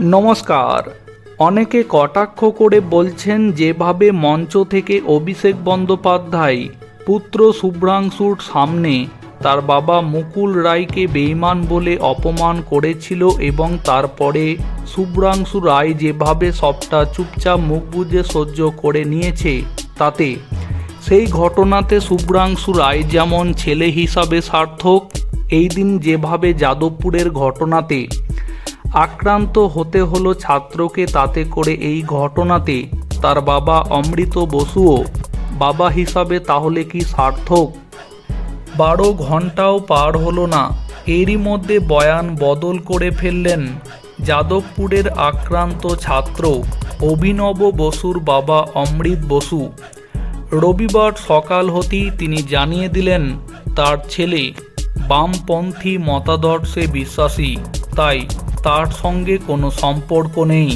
নমস্কার। অনেকে কটাক্ষ করে বলছেন, যেভাবে মঞ্চ থেকে অভিষেক বন্দ্যোপাধ্যায় পুত্র শুভ্রাংশুর সামনে তার বাবা মুকুল রায়কে বেইমান বলে অপমান করেছিল এবং তারপরে শুভ্রাংশু রায় যেভাবে সবটা চুপচাপ মুখ বুজে সহ্য করে নিয়েছে তাতে, সেই ঘটনাতে শুভ্রাংশু রায় যেমন ছেলে হিসাবে সার্থক, এই দিন যেভাবে যাদবপুরের ঘটনাতে আক্রান্ত হতে হলো ছাত্রকে তাতে করে এই ঘটনাতে। তার বাবা অমৃত বসুও। বাবা হিসাবে তাহলে কি সার্থক? বারো ঘন্টাও পার হলো না। এরই মধ্যে বয়ান বদল করে ফেললেন যাদবপুরের আক্রান্ত ছাত্র অভিনব বসুর বাবা অমৃত বসু। রবিবার সকাল হতেই তিনি জানিয়ে দিলেন, তার ছেলে বামপন্থী মতাদর্শে বিশ্বাসী। তাই তার সঙ্গে কোনো সম্পর্ক নেই।